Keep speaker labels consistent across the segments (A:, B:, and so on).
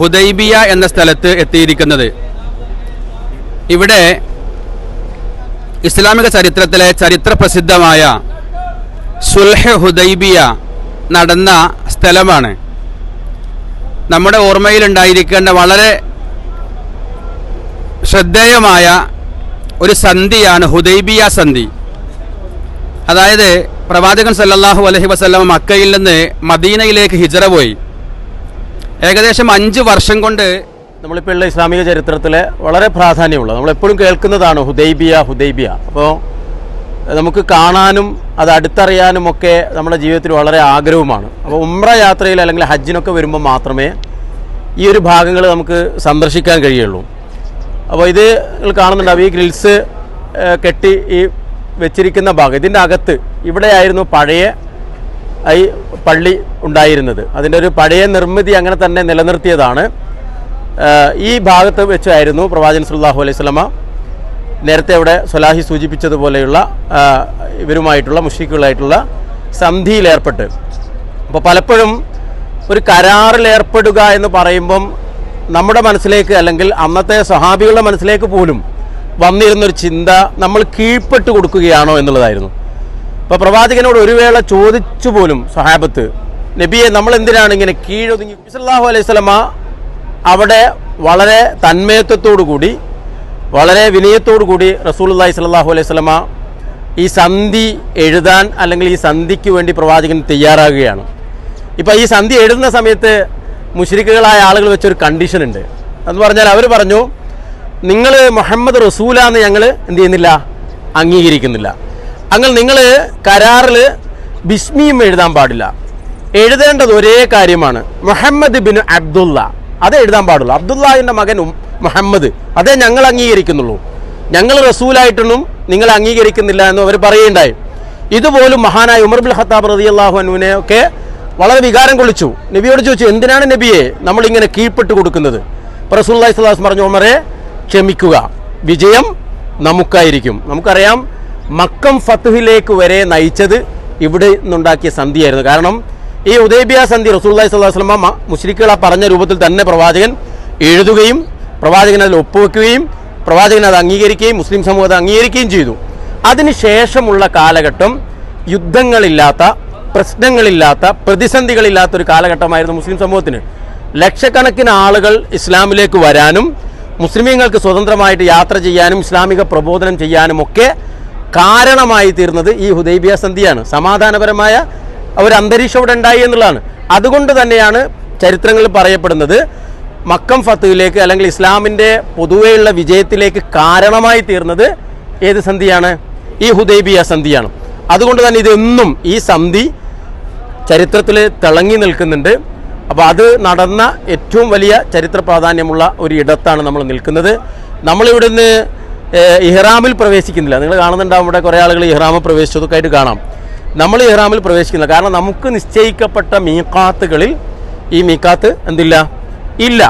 A: Hudaibiya എന്ന സ്ഥലത്ത് എത്തിയിരിക്കുന്നത്. ഇവിടെ ഇസ്ലാമിക ചരിത്രത്തിലെ ചരിത്ര പ്രസിദ്ധമായ സുൽഹ് ഹുദൈബിയ നടന്ന സ്ഥലമാണ്. നമ്മുടെ ഓർമ്മയിലുണ്ടായിരിക്കേണ്ട വളരെ ശ്രദ്ധേയമായ ഒരു സന്ധിയാണ് ഹുദൈബിയ സന്ധി. അതായത് പ്രവാചകൻ സല്ലാഹു അലഹി വസല്ലം മക്കയിൽ നിന്ന് മദീനയിലേക്ക് ഹിജറ പോയി. ഏകദേശം അഞ്ച് വർഷം കൊണ്ട്
B: നമ്മളിപ്പോൾ ഉള്ള ഇസ്ലാമിക ചരിത്രത്തിലെ വളരെ പ്രാധാന്യമുള്ള നമ്മളെപ്പോഴും കേൾക്കുന്നതാണ് ഹുദൈബിയ ഹുദൈബിയ. അപ്പോൾ നമുക്ക് കാണാനും അത് അടുത്തറിയാനും ഒക്കെ നമ്മുടെ ജീവിതത്തിൽ വളരെ ആഗ്രഹവുമാണ്. അപ്പോൾ ഉമ്ര യാത്രയിൽ അല്ലെങ്കിൽ ഹജ്ജിനൊക്കെ വരുമ്പോൾ മാത്രമേ ഈ ഒരു ഭാഗങ്ങൾ നമുക്ക് സന്ദർശിക്കാൻ കഴിയുള്ളൂ. അപ്പോൾ ഇത് കാണുന്നുണ്ടാവും ഈ ഗ്രിൽസ് കെട്ടി ഈ വെച്ചിരിക്കുന്ന ഭാഗം. ഇതിന്റെ അകത്ത് ഇവിടെയായിരുന്നു പഴയ ഈ പള്ളി ഉണ്ടായിരുന്നത്. അതിന്റെ ഒരു പഴയ നിർമ്മിതി അങ്ങനെ തന്നെ നിലനിർത്തിയതാണ്. ഈ ഭാഗത്ത് വെച്ചായിരുന്നു പ്രവാചകൻ സുല്ലാഹു അലൈഹി സ്വലമ നേരത്തെ അവിടെ സൊലാഹി സൂചിപ്പിച്ചതുപോലെയുള്ള ഇവരുമായിട്ടുള്ള മുഷിക്കുകളായിട്ടുള്ള സന്ധിയിലേർപ്പെട്ട്. അപ്പോൾ പലപ്പോഴും ഒരു കരാറിലേർപ്പെടുക എന്ന് പറയുമ്പം നമ്മുടെ മനസ്സിലേക്ക് അല്ലെങ്കിൽ അന്നത്തെ സഹാബികളുടെ മനസ്സിലേക്ക് പോലും വന്നിരുന്നൊരു ചിന്ത നമ്മൾ കീഴ്പ്പെട്ട് കൊടുക്കുകയാണോ എന്നുള്ളതായിരുന്നു. അപ്പോൾ പ്രവാചകനോട് ഒരു വേള ചോദിച്ചു പോലും സഹാബത്ത് നബിയെ നമ്മൾ എന്തിനാണ് ഇങ്ങനെ കീഴൊതുങ്ങി? അലൈഹി സ്വലമ അവിടെ വളരെ കൂടി വളരെ കൂടി റസൂലുള്ളാഹി സ്വല്ലല്ലാഹു അലൈഹി സ്വലമ ഈ സന്ധി എഴുതാൻ അല്ലെങ്കിൽ ഈ സന്ധിക്ക് വേണ്ടി പ്രവാചകൻ തയ്യാറാകുകയാണ്. ഇപ്പം ഈ സന്ധി എഴുതുന്ന സമയത്ത് മുഷരിക്കുകളായ ആളുകൾ വെച്ചൊരു കണ്ടീഷൻ ഉണ്ട്. എന്ന് പറഞ്ഞാൽ അവർ പറഞ്ഞു നിങ്ങൾ മുഹമ്മദ് റസൂലാന്ന് ഞങ്ങൾ എന്ത് ചെയ്യുന്നില്ല? അംഗീകരിക്കുന്നില്ല. അങ്ങനെ നിങ്ങൾ കരാറിൽ ബിസ്മിയും എഴുതാൻ പാടില്ല. എഴുതേണ്ടത് ഒരേ കാര്യമാണ്. മുഹമ്മദ് ബിൻ അബ്ദുള്ള. അത് എഴുതാൻ പാടുള്ളൂ അബ്ദുല്ലാഹിന്റെ മകനും മുഹമ്മദ്. അതേ ഞങ്ങൾ അംഗീകരിക്കുന്നുള്ളൂ. ഞങ്ങൾ റസൂലായിട്ടൊന്നും നിങ്ങൾ അംഗീകരിക്കുന്നില്ല എന്ന് അവർ പറയുകയുണ്ടായി. ഇതുപോലും മഹാനായ ഉമർ ബിൻ ഖത്താബ് അള്ളാഹു അനുവിനെ ഒക്കെ വളരെ വികാരം കൊള്ളിച്ചു. നബിയോട് ചോദിച്ചു എന്തിനാണ് നബിയെ നമ്മളിങ്ങനെ കീഴ്പ്പെട്ട് കൊടുക്കുന്നത്? റസൂലുള്ളാഹി സ്വല്ലല്ലാഹു അലൈഹി വസല്ലം പറഞ്ഞു ഉമറെ ക്ഷമിക്കുക. വിജയം നമുക്കായിരിക്കും. നമുക്കറിയാം മക്കം ഫത്തുഹിലേക്ക് വരെ നയിച്ചത് ഇവിടെ നിന്നുണ്ടാക്കിയ സന്ധിയായിരുന്നു. കാരണം ഈ ഉദയബിയ സന്ധി റസൂല്ലായി സ്വല്ലാ വസ്ലമ മുസ്ലിക്കുകൾ ആ പറഞ്ഞ രൂപത്തിൽ തന്നെ പ്രവാചകൻ എഴുതുകയും പ്രവാചകൻ അതിൽ ഒപ്പുവെക്കുകയും പ്രവാചകൻ അത് അംഗീകരിക്കുകയും മുസ്ലിം സമൂഹത്തെ അംഗീകരിക്കുകയും ചെയ്തു. അതിനുശേഷമുള്ള കാലഘട്ടം യുദ്ധങ്ങളില്ലാത്ത പ്രശ്നങ്ങളില്ലാത്ത പ്രതിസന്ധികളില്ലാത്ത ഒരു കാലഘട്ടമായിരുന്നു മുസ്ലിം സമൂഹത്തിന്. ലക്ഷക്കണക്കിന് ആളുകൾ ഇസ്ലാമിലേക്ക് വരാനും മുസ്ലിമീങ്ങൾക്ക് സ്വതന്ത്രമായിട്ട് യാത്ര ചെയ്യാനും ഇസ്ലാമിക പ്രബോധനം ചെയ്യാനും ഒക്കെ കാരണമായി തീർന്നത് ഈ ഹുദൈബിയ സന്ധിയാണ് സമാധാനപരമായ ഒരു അന്തരീക്ഷം ഇവിടെ ഉണ്ടായി എന്നുള്ളതാണ്. അതുകൊണ്ട് തന്നെയാണ് ചരിത്രങ്ങളിൽ പറയപ്പെടുന്നത് മക്കം ഫത്തുവിലേക്ക് അല്ലെങ്കിൽ ഇസ്ലാമിന്റെ പൊതുവെയുള്ള വിജയത്തിലേക്ക് കാരണമായി തീർന്നത് ഏത് സന്ധിയാണ്? ഈ ഹുദൈബിയ സന്ധിയാണ് അതുകൊണ്ട് തന്നെ ഇതെന്നും ഈ സന്ധി ചരിത്രത്തിൽ തിളങ്ങി നിൽക്കുന്നുണ്ട്. അപ്പോൾ അത് നടന്ന ഏറ്റവും വലിയ ചരിത്ര പ്രാധാന്യമുള്ള ഒരു ഇടത്താണ് നമ്മൾ നിൽക്കുന്നത്. നമ്മളിവിടുന്ന് ഇഹ്റാമിൽ പ്രവേശിക്കുന്നില്ല. നിങ്ങൾ കാണുന്നുണ്ടാവും ഇവിടെ കുറേ ആളുകൾ ഇഹ്റാമിൽ പ്രവേശിച്ചതൊക്കെ ആയിട്ട് കാണാം. നമ്മൾ ഇഹ്റാമിൽ പ്രവേശിക്കുന്നില്ല. കാരണം നമുക്ക് നിശ്ചയിക്കപ്പെട്ട മീക്കാത്തുകളിൽ ഈ മീക്കാത്ത് എന്തില്ല? ഇല്ല.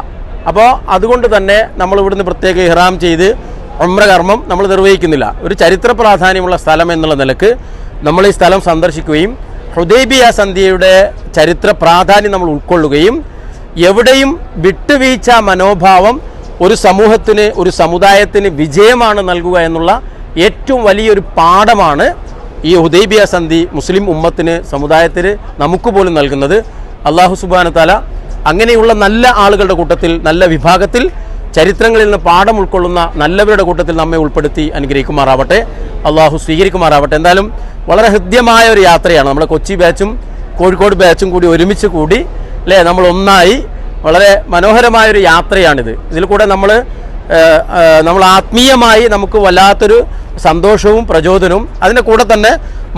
B: അപ്പോൾ അതുകൊണ്ട് തന്നെ നമ്മൾ ഇവിടുന്ന് പ്രത്യേക ഇഹ്റാം ചെയ്ത് ഉംറ കർമ്മം നമ്മൾ നിർവഹിക്കുന്നില്ല. ഒരു ചരിത്ര പ്രാധാന്യമുള്ള സ്ഥലം എന്നുള്ള നിലയ്ക്ക് നമ്മൾ ഈ സ്ഥലം സന്ദർശിക്കുകയും ഹുദൈബിയ സന്ധ്യയുടെ ചരിത്ര പ്രാധാന്യം നമ്മൾ ഉൾക്കൊള്ളുകയും എവിടെയും വിട്ടുവീഴ്ച മനോഭാവം ഒരു സമൂഹത്തിന് ഒരു സമുദായത്തിന് വിജയമാണ് നൽകുക എന്നുള്ള ഏറ്റവും വലിയൊരു പാഠമാണ് ഈ ഹുദൈബിയ സന്ധി മുസ്ലിം ഉമ്മത്തിന് സമുദായത്തിന് നമുക്ക് പോലും നൽകുന്നത്. അള്ളാഹു സുബാന തല അങ്ങനെയുള്ള നല്ല ആളുകളുടെ കൂട്ടത്തിൽ നല്ല വിഭാഗത്തിൽ ചരിത്രങ്ങളിൽ നിന്ന് പാഠം ഉൾക്കൊള്ളുന്ന നല്ലവരുടെ കൂട്ടത്തിൽ നമ്മെ ഉൾപ്പെടുത്തി അനുഗ്രഹിക്കുമാറാവട്ടെ. അള്ളാഹു സ്വീകരിക്കുമാറാവട്ടെ. എന്തായാലും വളരെ ഹൃദ്യമായ ഒരു യാത്രയാണ്. നമ്മുടെ കൊച്ചി ബാച്ചും കോഴിക്കോട് ബാച്ചും കൂടി ഒരുമിച്ച് കൂടി അല്ലേ? നമ്മൾ ഒന്നായി വളരെ മനോഹരമായൊരു യാത്രയാണിത്. ഇതിൽ കൂടെ നമ്മൾ നമ്മൾ ആത്മീയമായി നമുക്ക് വല്ലാത്തൊരു സന്തോഷവും പ്രചോദനവും അതിന്റെ കൂടെ തന്നെ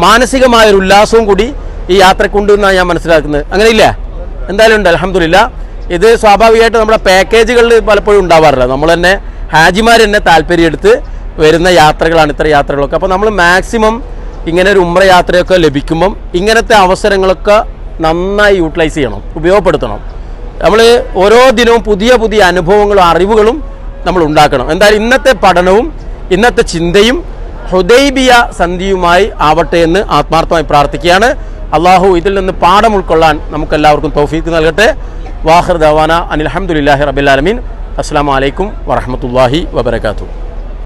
B: മാനസികമായൊരു ഉല്ലാസവും കൂടി ഈ യാത്രക്കുണ്ട് എന്നാണ് ഞാൻ മനസ്സിലാക്കുന്നത്. അങ്ങനെയില്ല? എന്തായാലും ഉണ്ട് അലഹമില്ല ഇത് സ്വാഭാവികമായിട്ട് നമ്മുടെ പാക്കേജുകളിൽ പലപ്പോഴും ഉണ്ടാവാറില്ല. നമ്മൾ തന്നെ ഹാജിമാർ തന്നെ താല്പര്യമെടുത്ത് വരുന്ന യാത്രകളാണ് ഇത്ര യാത്രകളൊക്കെ. അപ്പോൾ നമ്മൾ മാക്സിമം ഇങ്ങനെ ഒരു ഉമ്ര യാത്രയൊക്കെ ലഭിക്കുമ്പം ഇങ്ങനത്തെ അവസരങ്ങളൊക്കെ നന്നായി യൂട്ടിലൈസ് ചെയ്യണം ഉപയോഗപ്പെടുത്തണം. നമ്മൾ ഓരോ ദിനവും പുതിയ പുതിയ അനുഭവങ്ങളും അറിവുകളും നമ്മൾ ഉണ്ടാക്കണം. എന്തായാലും ഇന്നത്തെ പഠനവും ഇന്നത്തെ ചിന്തയും ഹുദൈബിയ സന്ധിയുമായി ആവട്ടെ എന്ന് ആത്മാർത്ഥമായി പ്രാർത്ഥിക്കുകയാണ്. അള്ളാഹു ഇതിൽ നിന്ന് പാഠം ഉൾക്കൊള്ളാൻ നമുക്കെല്ലാവർക്കും തൗഫീക്ക് നൽകട്ടെ. വാഹർ ദവാന അനിൽഹമുല്ലാഹി റബിലാലമീൻ അസ്സാം വലൈക്കും വറഹമത്തല്ലാഹി വബർക്കാത്തു